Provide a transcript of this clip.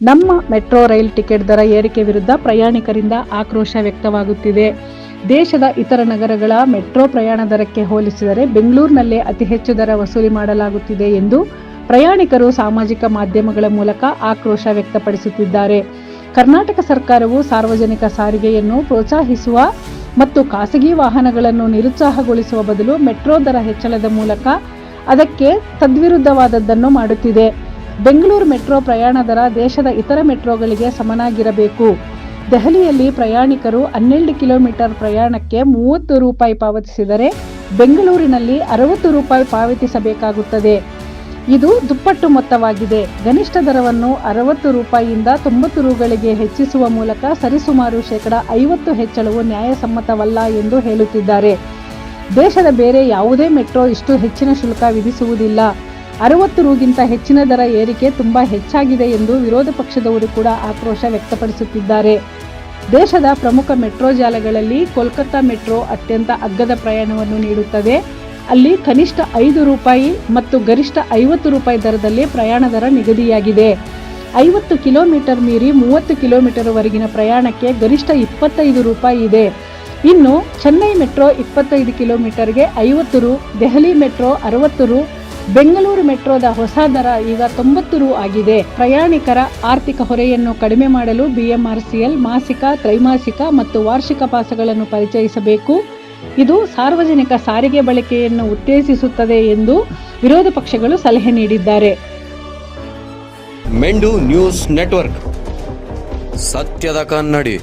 ನಮ್ಮ metro rail ticket ದರ ಏರಿಕೆ ವಿರುದ್ಧ ಪ್ರಯಾಣಿಕರಿಂದ ಆಕ್ರೋಶ ವ್ಯಕ್ತವಾಗುತ್ತಿದೆ. ದೇಶದ ಇತರ ನಗರಗಳ ಮೆಟ್ರೋ ಪ್ರಯಾಣ ದರಕ್ಕೆ ಹೋಲಿಸಿದರೆ ಬೆಂಗಳೂರಿನಲ್ಲೇ ಅತಿ ಹೆಚ್ಚು ದರ ವಸೂಲಿ ಮಾಡಲಾಗುತ್ತಿದೆ ಎಂದು ಪ್ರಯಾಣಿಕರು ಸಾಮಾಜಿಕ ಮಾಧ್ಯಮಗಳ ಮೂಲಕ ಆಕ್ರೋಶ ವ್ಯಕ್ತಪಡಿಸುತ್ತಿದ್ದಾರೆ. ಕರ್ನಾಟಕ ಸರ್ಕಾರವು ಸಾರ್ವಜನಿಕ ಸಾರಿಗೆಯನ್ನು ಪ್ರೋತ್ಸಾಹಿಸುವ ಮತ್ತು ಖಾಸಗಿ ವಾಹನಗಳನ್ನು ನಿರುತ್ಸಾಹಗೊಳಿಸುವ ಬದಲು ಮೆಟ್ರೋ ದರ ಹೆಚ್ಚಳದ ಮೂಲಕ ಅದಕ್ಕೆ ತದ್ವಿರುದ್ಧವಾದದ್ದನ್ನು ಮಾಡುತ್ತಿದೆ. ಬೆಂಗಳೂರು ಮೆಟ್ರೋ ಪ್ರಯಾಣ ದರ ದೇಶದ ಇತರ ಮೆಟ್ರೋಗಳಿಗೆ ಸಮನಾಗಿರಬೇಕು. ದೆಹಲಿಯಲ್ಲಿ ಪ್ರಯಾಣಿಕರು ಹನ್ನೆರಡು ಕಿಲೋಮೀಟರ್ ಪ್ರಯಾಣಕ್ಕೆ ಮೂವತ್ತು ರೂಪಾಯಿ ಪಾವತಿಸಿದರೆ ಬೆಂಗಳೂರಿನಲ್ಲಿ ಅರವತ್ತು ರೂಪಾಯಿ ಪಾವತಿಸಬೇಕಾಗುತ್ತದೆ. ಇದು ದುಪ್ಪಟ್ಟು ಮೊತ್ತವಾಗಿದೆ. ಗನಿಷ್ಠ ದರವನ್ನು ಅರವತ್ತು ರೂಪಾಯಿಯಿಂದ ತೊಂಬತ್ತು ರೂಗಳಿಗೆ ಹೆಚ್ಚಿಸುವ ಮೂಲಕ ಸರಿಸುಮಾರು ಶೇಕಡ ಐವತ್ತು ಹೆಚ್ಚಳವು ನ್ಯಾಯಸಮ್ಮತವಲ್ಲ ಎಂದು ಹೇಳುತ್ತಿದ್ದಾರೆ. ದೇಶದ ಬೇರೆ ಯಾವುದೇ ಮೆಟ್ರೋ ಇಷ್ಟು ಹೆಚ್ಚಿನ ಶುಲ್ಕ ವಿಧಿಸುವುದಿಲ್ಲ. ಅರವತ್ತು ರೂಗಿಂತ ಹೆಚ್ಚಿನ ದರ ಏರಿಕೆ ತುಂಬಾ ಹೆಚ್ಚಾಗಿದೆ ಎಂದು ವಿರೋಧ ಪಕ್ಷದವರು ಕೂಡ ಆಕ್ರೋಶ ವ್ಯಕ್ತಪಡಿಸುತ್ತಿದ್ದಾರೆ. ದೇಶದ ಪ್ರಮುಖ ಮೆಟ್ರೋ ಜಾಲಗಳಲ್ಲಿ ಕೋಲ್ಕತ್ತಾ ಮೆಟ್ರೋ ಅತ್ಯಂತ ಅಗ್ಗದ ಪ್ರಯಾಣವನ್ನು ನೀಡುತ್ತದೆ. ಅಲ್ಲಿ ಕನಿಷ್ಠ ಐದು ರೂಪಾಯಿ ಮತ್ತು ಗರಿಷ್ಠ ಐವತ್ತು ರೂಪಾಯಿ ದರದಲ್ಲಿ ಪ್ರಯಾಣ ದರ ನಿಗದಿಯಾಗಿದೆ. ಐವತ್ತು ಕಿಲೋಮೀಟರ್ ಮೀರಿ ಮೂವತ್ತು ಕಿಲೋಮೀಟರ್ವರೆಗಿನ ಪ್ರಯಾಣಕ್ಕೆ ಗರಿಷ್ಠ ಇಪ್ಪತ್ತೈದು ರೂಪಾಯಿ ಇದೆ. ಇನ್ನು ಚೆನ್ನೈ ಮೆಟ್ರೋ ಇಪ್ಪತ್ತೈದು ಕಿಲೋಮೀಟರ್ಗೆ ಐವತ್ತು ರು, ದೆಹಲಿ ಮೆಟ್ರೋ ಅರವತ್ತು ರು ಬೆಂಗಳೂರು ಮೆಟ್ರೋದ ಹೊಸ ದರ ಈಗ ತೊಂಬತ್ತು ರು ಆಗಿದೆ. ಪ್ರಯಾಣಿಕರ ಆರ್ಥಿಕ ಹೊರೆಯನ್ನು ಕಡಿಮೆ ಮಾಡಲು ಬಿಎಂಆರ್ಸಿಎಲ್ ಮಾಸಿಕ, ತ್ರೈಮಾಸಿಕ ಮತ್ತು ವಾರ್ಷಿಕ ಪಾಸಗಳನ್ನು ಪರಿಚಯಿಸಬೇಕು. ಇದು ಸಾರ್ವಜನಿಕ ಸಾರಿಗೆ ಬಳಕೆಯನ್ನು ಉತ್ತೇಜಿಸುತ್ತದೆ ಎಂದು ವಿರೋಧ ಪಕ್ಷಗಳು ಸಲಹೆ ನೀಡಿದ್ದಾರೆ. ಮೆಂಡು ನ್ಯೂಸ್ ನೆಟ್ವರ್ಕ್. ಸತ್ಯದ ಕನ್ನಡಿ.